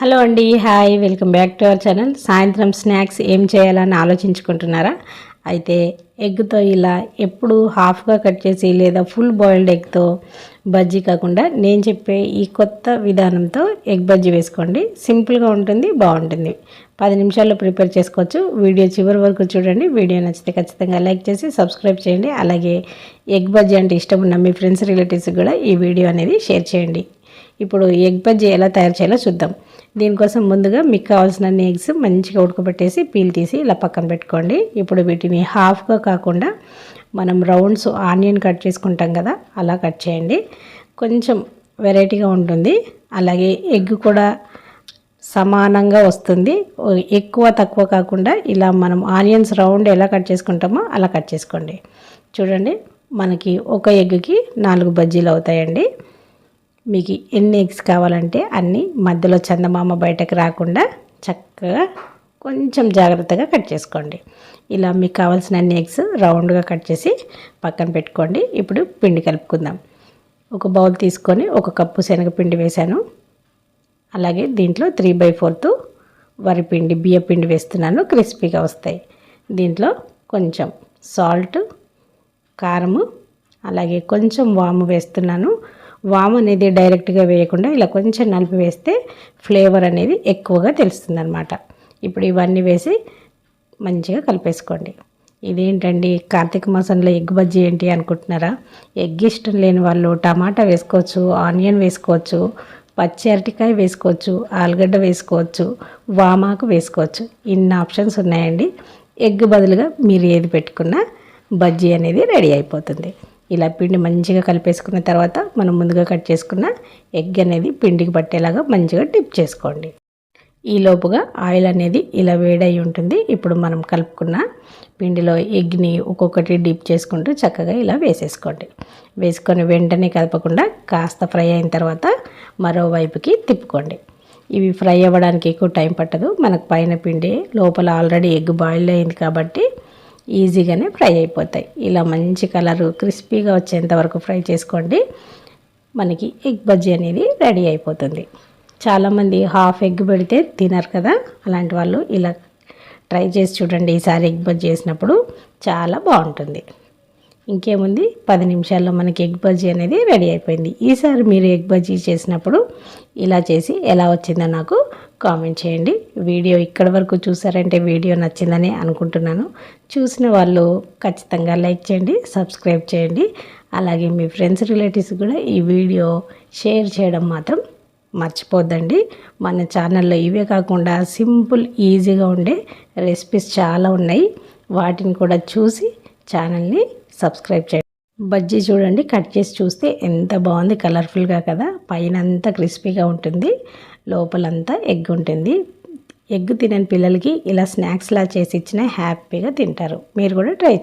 Hello అండి hi welcome back to our channel. సాయంత్రం snacks ఏం చేయాలని ఆలోచించుకుంటున్నారా? అయితే ఎగ్తో ఇలా ఎప్పుడు హాఫ్గా కట్ చేసి లేదా ఫుల్ బాయిల్డ్ ఎగ్తో బజ్జీ కాకుండా నేను చెప్పే ఈ కొత్త విధానంతో ఎగ్ బజ్జీ వేసుకోండి. సింపుల్గా ఉంటుంది బాగుంటుంది. పది నిమిషాల్లో ప్రిపేర్ చేసుకోవచ్చు. వీడియో చివరి వరకు చూడండి. వీడియో నచ్చితే ఖచ్చితంగా లైక్ చేసి సబ్స్క్రైబ్ చేయండి. అలాగే ఎగ్ బజ్జీ అంటే ఇష్టం ఉన్న మీ ఫ్రెండ్స్ రిలేటివ్స్కి కూడా ఈ వీడియో అనేది షేర్ చేయండి. ఇప్పుడు ఎగ్ బజ్జీ ఎలా తయారు చేయాలో చూద్దాం. దీనికోసం ముందుగా మీకు కావాల్సిన ఎగ్స్ మంచిగా ఉడకబెట్టేసి పీల్ తీసి ఇలా పక్కన పెట్టుకోండి. ఇప్పుడు వీటిని హాఫ్గా కాకుండా మనం రౌండ్స్ ఆనియన్ కట్ చేసుకుంటాం కదా అలా కట్ చేయండి. కొంచెం వెరైటీగా ఉంటుంది. అలాగే ఎగ్ కూడా సమానంగా వస్తుంది. ఎక్కువ తక్కువ కాకుండా ఇలా మనం ఆనియన్స్ రౌండ్ ఎలా కట్ చేసుకుంటామో అలా కట్ చేసుకోండి. చూడండి మనకి ఒక ఎగ్కి నాలుగు బజ్జీలు అవుతాయండి. మీకు ఎన్ని ఎగ్స్ కావాలంటే అన్నీ మధ్యలో చందమామ బయటకు రాకుండా చక్కగా కొంచెం జాగ్రత్తగా కట్ చేసుకోండి. ఇలా మీకు కావాల్సిన అన్ని ఎగ్స్ రౌండ్గా కట్ చేసి పక్కన పెట్టుకోండి. ఇప్పుడు పిండి కలుపుకుందాం. ఒక బౌల్ తీసుకొని ఒక కప్పు శనగపిండి వేశాను. అలాగే దీంట్లో త్రీ బై ఫోర్త్ వరిపిండి బియ్యపిండి వేస్తున్నాను. క్రిస్పీగా వస్తాయి. దీంట్లో కొంచెం సాల్ట్ కారము అలాగే కొంచెం వాము వేస్తున్నాను. వామ్ అనేది డైరెక్ట్గా వేయకుండా ఇలా కొంచెం నలిపి వేస్తే ఫ్లేవర్ అనేది ఎక్కువగా తెలుస్తుంది అనమాట ఇప్పుడు ఇవన్నీ వేసి మంచిగా కలిపేసుకోండి. ఇదేంటండి? కార్తీక మాసంలో ఎగ్ బజ్జీ ఏంటి అనుకుంటున్నారా? ఎగ్ ఇష్టం లేని వాళ్ళు టమాటా వేసుకోవచ్చు ఆనియన్ వేసుకోవచ్చు పచ్చి అరటికాయ వేసుకోవచ్చు ఆలుగడ్డ వేసుకోవచ్చు వామాకు వేసుకోవచ్చు. ఇన్ని ఆప్షన్స్ ఉన్నాయండి. ఎగ్ బదులుగా మీరు ఏది పెట్టుకున్నా బజ్జీ అనేది రెడీ అయిపోతుంది. ఇలా పిండి మంచిగా కలిపేసుకున్న తర్వాత మనం ముందుగా కట్ చేసుకున్న ఎగ్ అనేది పిండికి పట్టేలాగా మంచిగా డిప్ చేసుకోండి. ఈ లోపుగా ఆయిల్ అనేది ఇలా వేడై ఉంటుంది. ఇప్పుడు మనం కలుపుకున్న పిండిలో ఎగ్ని ఒక్కొక్కటి డిప్ చేసుకుంటూ చక్కగా ఇలా వేసేసుకోండి. వేసుకొని వెంటనే కలపకుండా కాస్త ఫ్రై అయిన తర్వాత మరోవైపుకి తిప్పుకోండి. ఇవి ఫ్రై అవ్వడానికి ఎక్కువ టైం పట్టదు. మనకు పైన పిండి లోపల ఆల్రెడీ ఎగ్ బాయిల్ అయింది కాబట్టి ఈజీగానే ఫ్రై అయిపోతాయి. ఇలా మంచి కలరు క్రిస్పీగా వచ్చేంత వరకు ఫ్రై చేసుకోండి. మనకి ఎగ్ బజ్జీ అనేది రెడీ అయిపోతుంది. చాలామంది హాఫ్ ఎగ్ పెడితే తినరు కదా? అలాంటి వాళ్ళు ఇలా ట్రై చేసి చూడండి ఈసారి ఎగ్ బజ్జీ చేసినప్పుడు. చాలా బాగుంటుంది. ఇంకేముంది? పది నిమిషాల్లో మనకి ఎగ్ బజ్జీ అనేది రెడీ అయిపోయింది. ఈసారి మీరు ఎగ్ బజ్జీ చేసినప్పుడు ఇలా చేసి ఎలా వచ్చిందో నాకు కామెంట్ చేయండి. వీడియో ఇక్కడ వరకు చూసారంటే వీడియో నచ్చిందని అనుకుంటున్నాను. చూసిన వాళ్ళు ఖచ్చితంగా లైక్ చేయండి సబ్స్క్రైబ్ చేయండి. అలాగే మీ ఫ్రెండ్స్ రిలేటివ్స్ కూడా ఈ వీడియో షేర్ చేయడం మాత్రం మర్చిపోద్దండి. మన ఛానల్లో ఇవే కాకుండా సింపుల్ ఈజీగా ఉండే రెసిపీస్ చాలా ఉన్నాయి. వాటిని కూడా చూసి ఛానల్ని సబ్స్క్రైబ్ చేయండి. బజ్జీ చూడండి కట్ చేసి చూస్తే ఎంత బాగుంది కలర్ఫుల్గా కదా. పైన అంతా క్రిస్పీగా ఉంటుంది లోపలంతా ఎగ్ ఉంటుంది. ఎగ్ తినని పిల్లలకి ఇలా స్నాక్స్లా చేసి ఇచ్చినా హ్యాపీగా తింటారు. మీరు కూడా ట్రై